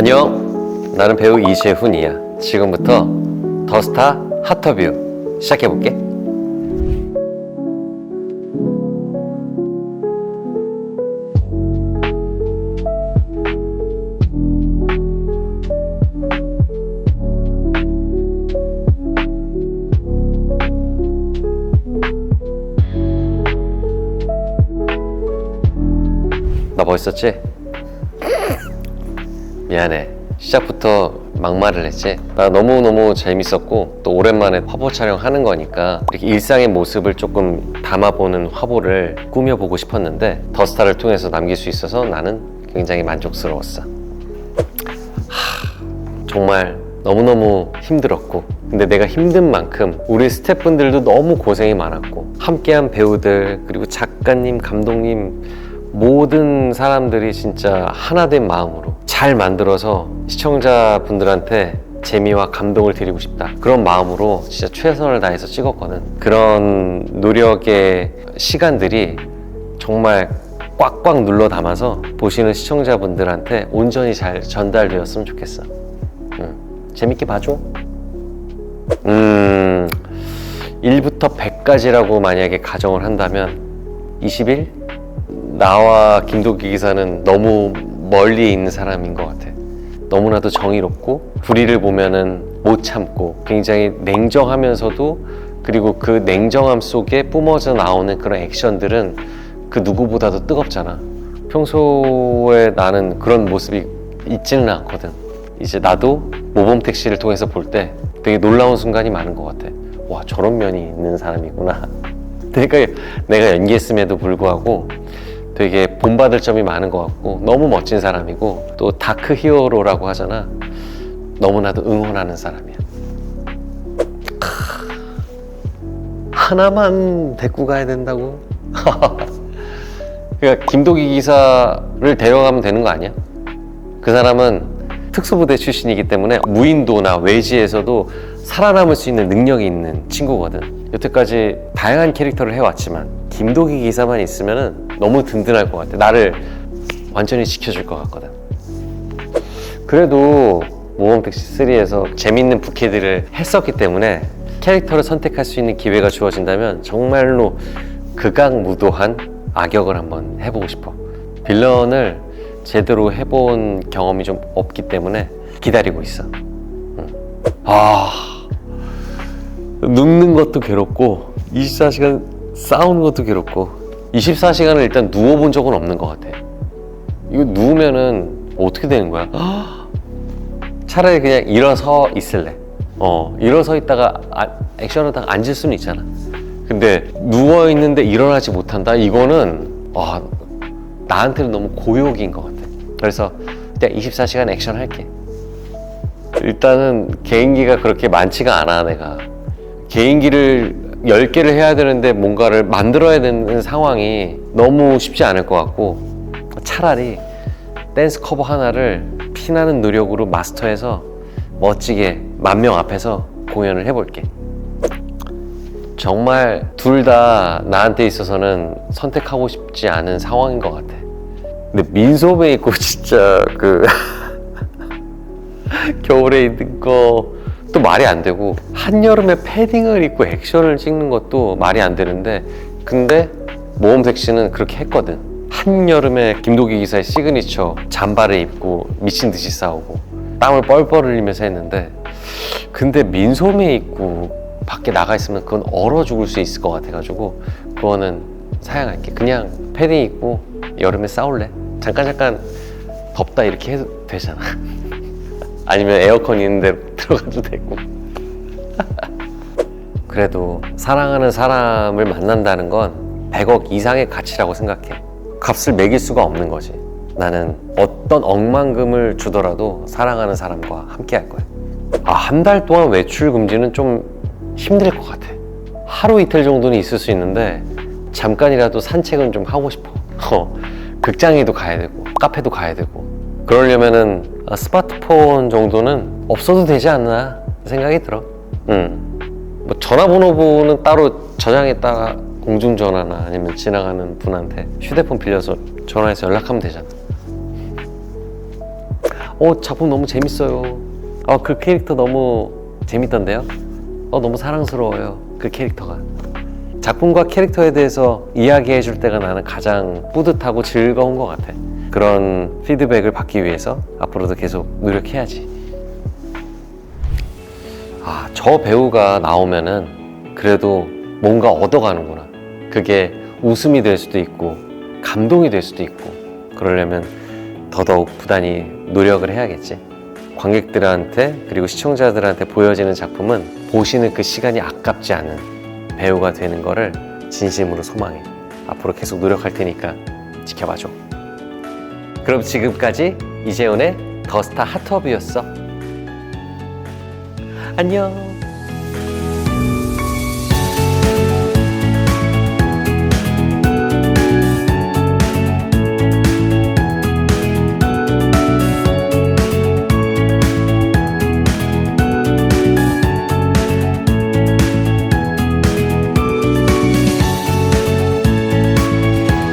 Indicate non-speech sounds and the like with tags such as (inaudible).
안녕. 나는 배우 이재훈이야. 지금부터 더스타 핫터뷰 시작해볼게. 나 멋있었지? 미안해. 시작부터 막말을 했지. 나 너무너무 재밌었고, 또 오랜만에 화보 촬영하는 거니까, 이렇게 일상의 모습을 조금 담아보는 화보를 꾸며보고 싶었는데, 더스타를 통해서 남길 수 있어서 나는 굉장히 만족스러웠어. 하, 정말 너무너무 힘들었고, 근데 내가 힘든 만큼 우리 스태프분들도 너무 고생이 많았고, 함께한 배우들, 그리고 작가님, 감독님, 모든 사람들이 진짜 하나된 마음으로 잘 만들어서 시청자분들한테 재미와 감동을 드리고 싶다. 그런 마음으로 진짜 최선을 다해서 찍었거든. 그런 노력의 시간들이 정말 꽉꽉 눌러 담아서 보시는 시청자분들한테 온전히 잘 전달되었으면 좋겠어. 응. 재밌게 봐줘. 음, 1부터 100까지라고 만약에 가정을 한다면 21? 나와 김도기 기사는 너무 멀리 있는 사람인 것 같아. 너무나도 정의롭고 불의를 보면은 못 참고 굉장히 냉정하면서도 그리고 그 냉정함 속에 뿜어져 나오는 그런 액션들은 그 누구보다도 뜨겁잖아. 평소에 나는 그런 모습이 있지는 않거든. 이제 나도 모범 택시를 통해서 볼 때 되게 놀라운 순간이 많은 것 같아. 와 저런 면이 있는 사람이구나. (laughs) 그러니까 내가 연기했음에도 불구하고 되게 본받을 점이 많은 것 같고 너무 멋진 사람이고 또 다크 히어로라고 하잖아 너무나도 응원하는 사람이야 크, 하나만 데리고 가야 된다고? (laughs) 그러니까 김도기 기사를 데려가면 되는 거 아니야? 그 사람은 특수부대 출신이기 때문에 무인도나 외지에서도 살아남을 수 있는 능력이 있는 친구거든. 여태까지 다양한 캐릭터를 해왔지만 김도기 기사만 있으면 너무 든든할 것 같아. 나를 완전히 지켜줄 것 같거든. 그래도 모범택시 3에서 재밌는 부캐들을 했었기 때문에 캐릭터를 선택할 수 있는 기회가 주어진다면 정말로 극악무도한 악역을 한번 해보고 싶어. 빌런을 제대로 해본 경험이 좀 없기 때문에 기다리고 있어. 응. 아, 눕는 것도 괴롭고 24시간 싸우는 것도 괴롭고 24시간을 일단 누워본 적은 없는 것 같아. 이거 누우면은 어떻게 되는 거야? (gasps) 차라리 그냥 일어서 있을래. 어, 일어서 있다가 아, 액션하다가 앉을 수는 있잖아. 근데 누워 있는데 일어나지 못한다. 이거는 와 나한테는 너무 고욕인 것 같아. 그래서 그냥 24시간 액션 할게. 일단은 개인기가 그렇게 많지가 않아 내가. 개인기를 10개를 해야 되는데 뭔가를 만들어야 되는 상황이 너무 쉽지 않을 것 같고 차라리 댄스 커버 하나를 피나는 노력으로 마스터해서 멋지게 만 명 앞에서 공연을 해볼게. 정말 둘 다 나한테 있어서는 선택하고 싶지 않은 상황인 것 같아. 근데 민소매 입고 진짜 그 (laughs) 겨울에 입는 거 또 말이 안 되고 한여름에 패딩을 입고 액션을 찍는 것도 말이 안 되는데 근데 모험색 씨는 그렇게 했거든. 한여름에 김도기 기사의 시그니처 잠바를 입고 미친 듯이 싸우고 땀을 뻘뻘 흘리면서 했는데 근데 민소매 입고 밖에 나가 있으면 그건 얼어 죽을 수 있을 것 같아가지고 그거는 사양할게. 그냥 패딩 입고 여름에 싸울래? 잠깐 잠깐 덥다 이렇게 해도 되잖아. (laughs) 아니면 에어컨 있는 데 (laughs) 들어가도 되고. (laughs) 그래도 사랑하는 사람을 만난다는 건 100억 이상의 가치라고 생각해. 값을 매길 수가 없는 거지. 나는 어떤 억만금을 주더라도 사랑하는 사람과 함께 할 거야. 아, 한 달 동안 외출 금지는 좀 힘들 것 같아. 하루 이틀 정도는 있을 수 있는데 잠깐이라도 산책은 좀 하고 싶어. 어, 극장에도 가야 되고 카페도 가야 되고 그러려면은 아, 스마트폰 정도는 없어도 되지 않나 생각이 들어. 음. 뭐 전화번호부는 따로 저장했다가 공중전화나 아니면 지나가는 분한테 휴대폰 빌려서 전화해서 연락하면 되잖아. 어 작품 너무 재밌어요. 어그 캐릭터 너무 재밌던데요. 어 너무 사랑스러워요. 그 캐릭터가. 작품과 캐릭터에 대해서 이야기해 줄 때가 나는 가장 뿌듯하고 즐거운 것 같아. 그런 피드백을 받기 위해서 앞으로도 계속 노력해야지. 아, 저 배우가 나오면은 그래도 뭔가 얻어가는구나. 그게 웃음이 될 수도 있고, 감동이 될 수도 있고, 그러려면 더더욱 부단히 노력을 해야겠지. 관객들한테, 그리고 시청자들한테 보여지는 작품은 보시는 그 시간이 아깝지 않은 배우가 되는 거를 진심으로 소망해. 앞으로 계속 노력할 테니까 지켜봐줘. 그럼 지금까지 이재훈의 더스타 하트업이었어. 안녕.